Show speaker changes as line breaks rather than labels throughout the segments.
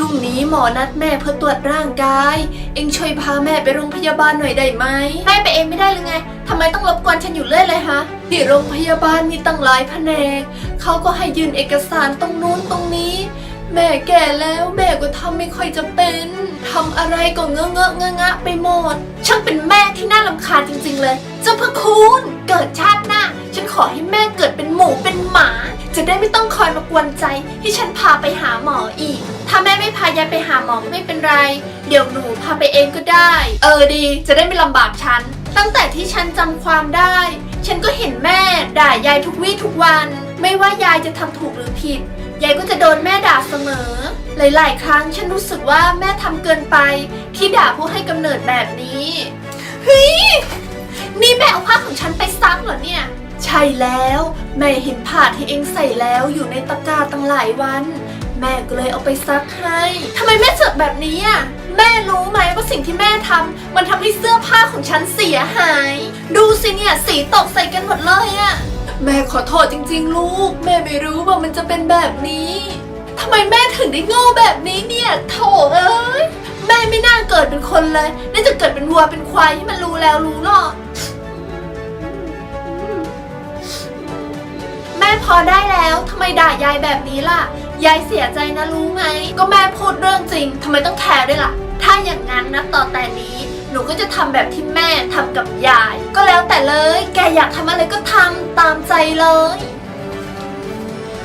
รุ่งนี้หมอนัดแม่เพื่อตรวจร่างกาย เอ็งช่วยพาแม่ไปโรงพยาบาลหน่อยได้ไหม
แม่ไปเองไม่ได้หรือไงทำไมต้องรบกวนฉันอยู่เรื่อยเลยฮะ
ที่โรงพยาบาลมีตั้งหลายแผนกเขาก็ให้ยืนเอกสารตรงนู้นตรงนี้ แม่แก่แล้วแม่ก็ทำไม่ค่อยจะเป็นทำอะไรก็เงอะเงอะงะงะไปหมด
ช่างเป็นแม่ที่น่ารำคาญจริง ๆ เลย เจ้าพระคุณเกิดชาติหน้า ฉันขอให้แม่เกิดเป็นหมูเป็นหมา จะได้ไม่ต้องคอยมากวนใจให้ฉันพาไปหาหมออีก ถ้าแม่ไม่พายายไปหาหมอไม่เป็นไร เดี๋ยวหนูพาไปเองก็ได้
เออดี จะได้ไม่ลำบากฉัน
ตั้งแต่ที่ฉันจำความได้ ฉันก็เห็นแม่ด่ายายทุกวี่ทุกวัน ไม่ว่ายายจะทำถูกหรือผิด ยายก็จะโดนแม่ด่าเสมอ หลายๆ ครั้งฉันรู้สึกว่าแม่ทำเกินไป ที่ด่าผู้ให้กำเนิดแบบนี้เฮ้ยนี่แม่เอาผ้าของฉันไปซักเหรอเนี่ย
ใช่แล้ว แม่เห็นผ้าที่เองใส่แล้วอยู่ในตะกร้าตั้งหลายวัน แม่ก็เลยเอาไปซักให้
ทำไมแม่เสือกแบบนี้อะแม่รู้ไหมว่าสิ่งที่แม่ทำมันทำให้เสื้อผ้าของฉันเสียหาย ดูสิเนี่ยสีตกใส่กันหมดเลยอะ
แม่ขอโทษจริง ๆ ลูก แม่ไม่รู้ว่ามันจะเป็นแบบนี้
ทำไมแม่ถึงได้โง่แบบนี้เนี่ยโถเอ้ยแม่ไม่น่าเกิดเป็นคนเลยน่าจะเกิดเป็นวัวเป็นควายที่มันรู้แล้วรู้รอดแม่พอได้แล้วทำไมด่ายายแบบนี้ล่ะ ยายเสียใจนะรู้ไหม ก็แม่พูดเรื่องจริงทำไมต้องแคร์ด้วยล่ะ ถ้าอย่างนั้นนะต่อแต่นี้ หนูก็จะทำแบบที่แม่ทำกับยาย ก็แล้วแต่เลย แกอยากทำอะไรก็ทำตามใจเลย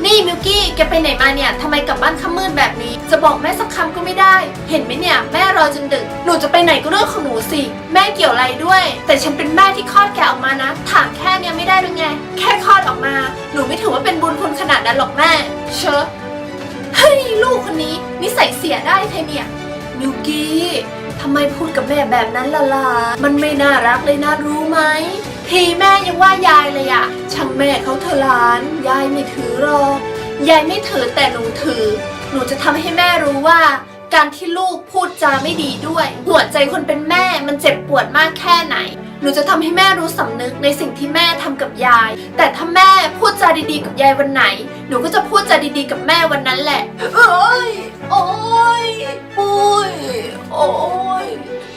นี่มิวกี้แกไปไหนมาเนี่ยทำไมกลับบ้านค่ำมืดแบบนี้ จะบอกแม่สักคำก็ไม่ได้ เห็นไหมเนี่ยแม่รอจนดึก หนูจะไปไหนก็เรื่องของหนูสิ แม่เกี่ยวอะไรด้วย แต่ฉันเป็นแม่ที่คลอดแกออกมานะ ถามแค่เนี้ยไม่ได้หรือไง แค่คลอดออกมา หนูไม่ถือว่าเป็นบุญคุณขนาดนั้นหรอกแม่ เชอะ เฮ้ยลูกคนนี้นิสัยเสียได้ใครเนี่ย
มิวกี้ทำไมพูดกับแม่แบบนั้นล่ะล่ะมันไม่น่ารักเลยนะรู้ไหม
ทีแม่ยังว่ายายเลยอะ
ช่างแม่เขาเถอะหลาน ยายไม่ถือหรอก
ยายไม่ถือแต่หนูถือ หนูจะทำให้แม่รู้ว่า การที่ลูกพูดจาไม่ดีด้วย หัวใจคนเป็นแม่มันเจ็บปวดมากแค่ไหน หนูจะทำให้แม่รู้สำนึกในสิ่งที่แม่ทำกับยาย แต่ถ้าแม่พูดจาดีๆกับยายวันไหน หนูก็จะพูดจาดีๆกับแม่วันนั้นแหละ
เอ้ยโอ้ยโอ้ยโอ้ย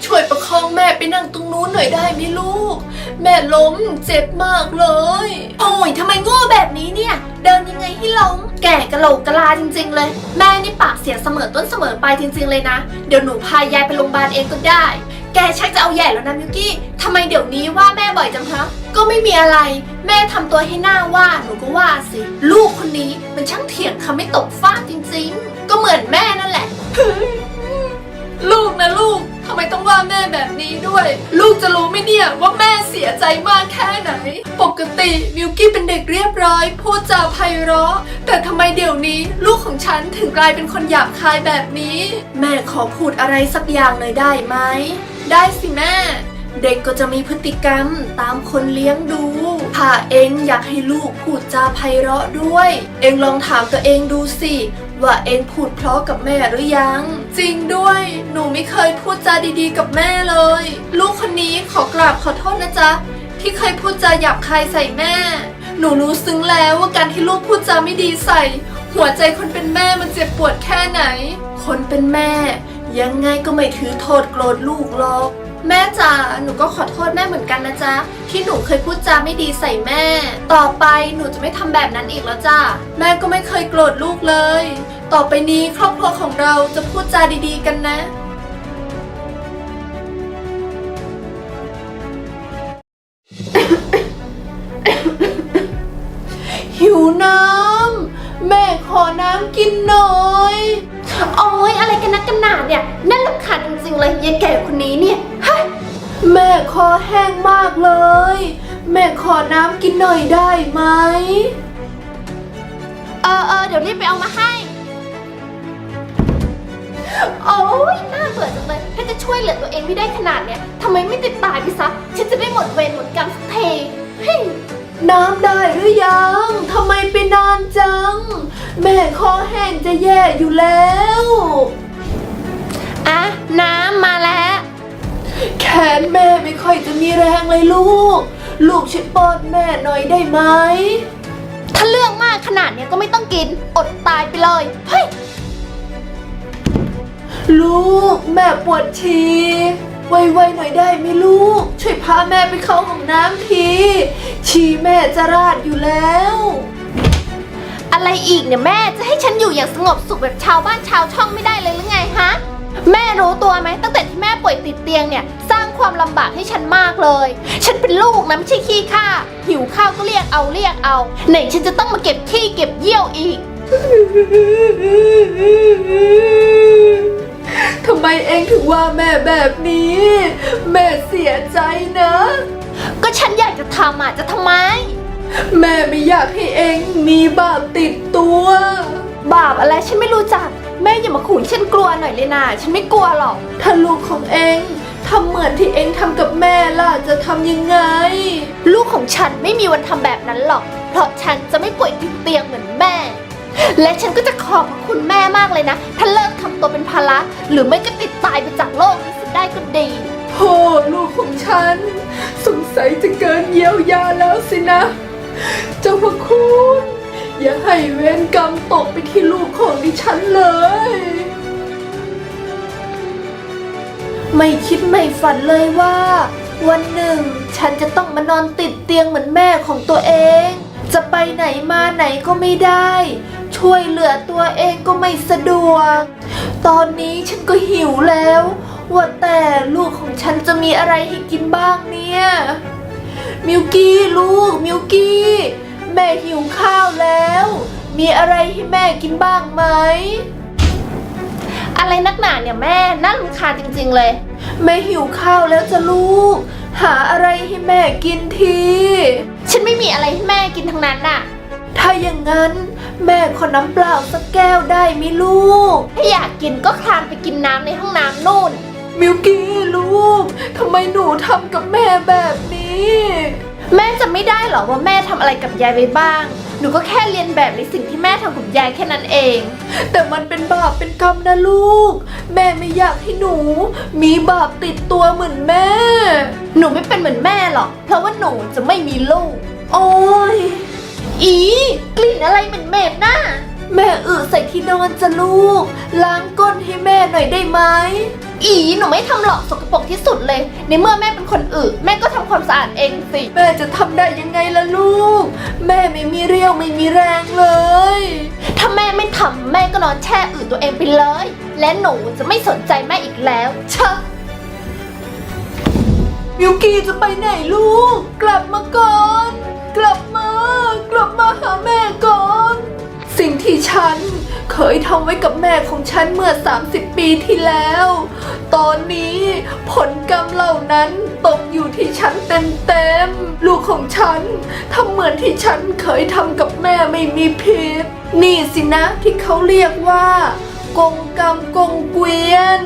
ช่วยประคองแม่ไปนั่งตรงนู้นหน่อยได้ไหมลูก แม่ล้มเจ็บมากเลย
โอ้ยทำไมโง่แบบนี้เนี่ย เดินยังไงให้ล้มแก่กะโหลกกะลาจริง ๆ เลย แม่นี่ปากเสียเสมอต้นเสมอปลายจริง ๆ เลยนะ เดี๋ยวหนูพายายไปโรงพยาบาลเองก็ได้ แกชักจะเอาใหญ่แล้วนะมิวกี้ทำไมเดี๋ยวนี้ว่าแม่บ่อยจังคะ ก็ไม่มีอะไร แม่ทำตัวให้หน้าว่าหนูก็ว่าสิ ลูกคนนี้มันช่างเถียงคำไม่ตกฟากจริงๆ ก็เหมือนแม่นั่นแหละ
ลูกนะลูกทำไมต้องว่าแม่แบบนี้ด้วย ลูกจะรู้ไหมเนี่ยว่าแม่เสียใจมากแค่ไหน ปกติมิวกี้เป็นเด็กเรียบร้อย พูดจาไพเราะ แต่ทำไมเดี๋ยวนี้ลูกของฉันถึงกลายเป็นคนหยาบคายแบบนี้ แม่ขอพูดอะไรสักอย่างเลยได้ไหม ได้สิแม่ เด็กก็จะมีพฤติกรรมตามคนเลี้ยงดู ถ้าเองอยากให้ลูกพูดจาไพเราะด้วย เองลองถามตัวเองดูสิ ว่าเองพูดเพราะกับแม่หรือยัง จริงด้วย หนูไม่เคยพูดจาดีๆ กับแม่เลย ลูกคนนี้ขอกราบขอโทษนะจ๊ะที่เคยพูดจาหยาบคายใส่แม่ หนูรู้ซึ้งแล้วว่าการที่ลูกพูดจาไม่ดีใส่ หัวใจคนเป็นแม่มันเจ็บปวดแค่ไหน คนเป็นแม่ ยังไงก็ไม่ถือโทษโกรธลูกหรอก
แม่จ๋าหนูก็ขอโทษแม่เหมือนกันนะจ๊ะ ที่หนูเคยพูดจาไม่ดีใส่แม่ ต่อไปหนูจะไม่ทำแบบนั้นอีกแล้วจ้า
แม่ก็ไม่เคยโกรธลูกเลย ต่อไปนี้ครอบครัวของเราจะพูดจาดีๆ กันนะ หิวน้ำ แม่ขอน้ำกินหน่อย
โอ้ยอะไรกันนักกันหนาเนี่ยน่ารำคาญจริงๆเลยยายแก่คนนี้เนี่ยฮะ
แม่คอแห้งมากเลย แม่ขอน้ำกินหน่อยได้ไหม
เออเออเดี๋ยวรีบไปเอามาให้ โอ้ยน่าเบื่อจังเลยถ้าจะช่วยเหลือตัวเองไม่ได้ขนาดเนี้ยทำไมไม่ติดตายไปซะฉันจะได้หมดเวรหมดกรรมสักทีเฮ้ย
น้ำได้หรือยัง ทำไมไปนานจัง แม่คอแห้งจะแย่อยู่แล้ว
อะน้ำมาแล้ว
แขนแม่ไม่ค่อยจะมีแรงเลยลูก ลูกช่วยป้อนแม่หน่อยได้ไหม
ถ้าเรื่องมากขนาดเนี้ยก็ไม่ต้องกิน อดตายไปเลย เฮ้ย
ลูกแม่ปวดฉี่ไวๆหน่อยได้ไหมลูก ช่วยพาแม่ไปเข้าห้องน้ำทีฉี่แม่จะราดอยู่แล้ว
อะไรอีกเนี่ยแม่จะให้ฉันอยู่อย่างสงบสุขแบบชาวบ้านชาวช่องไม่ได้เลยหรือไงฮะ แม่รู้ตัวไหมตั้งแต่ที่แม่ป่วยติดเตียงเนี่ย สร้างความลำบากให้ฉันมากเลย ฉันเป็นลูกนะไม่ใช่ขี้ข้าหิวข้าวก็เรียกเอาเรียกเอาไหนฉันจะต้องมาเก็บขี้เก็บเยี่ยวอีก
ทำไมเองถึงว่าแม่แบบนี้ แม่เสียใจนะ
ก็ฉันอยากจะทำอะจะทำไม
แม่ไม่อยากให้เองมีบาปติดตัว
บาปอะไรฉันไม่รู้จัก แม่อย่ามาขู่ให้ฉันกลัวหน่อยเลยนะฉันไม่กลัวหรอก
ถ้าลูกของเองทำเหมือนที่เองทำกับแม่ล่ะจะทำยังไง
ลูกของฉันไม่มีวันทำแบบนั้นหรอก เพราะฉันจะไม่ป่วยติดเตียงเหมือนแม่ และฉันก็จะขอบคุณแม่มากเลยนะ ถ้าเลิกทำตัวเป็นภาระหรือไม่ก็ติดตายไปจากโลกนี้เสิได้ก็ดี
โธ่ลูกของฉัน สงสัยจะเกินเยียวยาแล้วสินะ เจ้าพระคุณ อย่าให้เวรกรรมตกไปที่ลูกของดิฉันเลย ไม่คิดไม่ฝันเลยว่า วันหนึ่งฉันจะต้องมานอนติดเตียงเหมือนแม่ของตัวเอง จะไปไหนมาไหนก็ไม่ได้ ช่วยเหลือตัวเองก็ไม่สะดวก ตอนนี้ฉันก็หิวแล้ว ว่าแต่ลูกของฉันจะมีอะไรให้กินบ้างเนี่ย มิวกี้ลูกมิวกี้ แม่หิวข้าวแล้ว มีอะไรให้แม่กินบ้างไหม
อะไรนักหนาเนี่ยแม่น่ารำคาญจริง ๆ เลย
แม่หิวข้าวแล้วจะลูก หาอะไรให้แม่กินที
ฉันไม่มีอะไรให้แม่กินทั้งนั้นน่ะ
ถ้าอย่างนั้น แม่ขอน้ำเปล่าสักแก้วได้ไหมลูก
ถ้าอยากกินก็คลานไปกินน้ำในห้องน้ำนู่น
มิวกี้ลูก ทำไมหนูทำกับแม่แบบนี้
แม่จะไม่ได้เหรอว่าแม่ทำอะไรกับยายไปบ้าง หนูก็แค่เรียนแบบในสิ่งที่แม่ทำกับยายแค่นั้นเอง
แต่มันเป็นบาปเป็นกรรมนะลูก แม่ไม่อยากให้หนู มีบาปติดตัวเหมือนแม่
หนูไม่เป็นเหมือนแม่หรอก เพราะว่าหนูจะไม่มีลูก
โอ้ย
อีกลิ่นอะไรเหม็นเหม็นๆน่ะ
แม่อึใส่ที่นอนจะลูก ล้างก้นให้แม่หน่อยได้ไหม
อีหนูไม่ทำหรอกสกปรกที่สุดเลย ในเมื่อแม่เป็นคนอึแม่ก็ทำความสะอาดเองสิ
แม่จะทำได้ยังไงล่ะลูก แม่ไม่มีเรี่ยวไม่มีแรงเลย
ถ้าแม่ไม่ทำแม่ก็นอนแช่อึตัวเองไปเลย และหนูจะไม่สนใจแม่อีกแล้วเชอะ
มิวกี้จะไปไหนลูก กลับมาก่อน กลับมา กลับมาหาแม่ก่อนสิ่ง ที่ฉันเคยทำไว้กับแม่ของฉันเมื่อ 30 ปีที่แล้ว ตอนนี้ผลกรรมเหล่านั้นตกอยู่ที่ฉันเต็มๆ ลูกของฉันทำเหมือนที่ฉันเคยทำกับแม่ไม่มีผิด นี่สินะที่เขาเรียกว่า กงกรรมกงเกวียน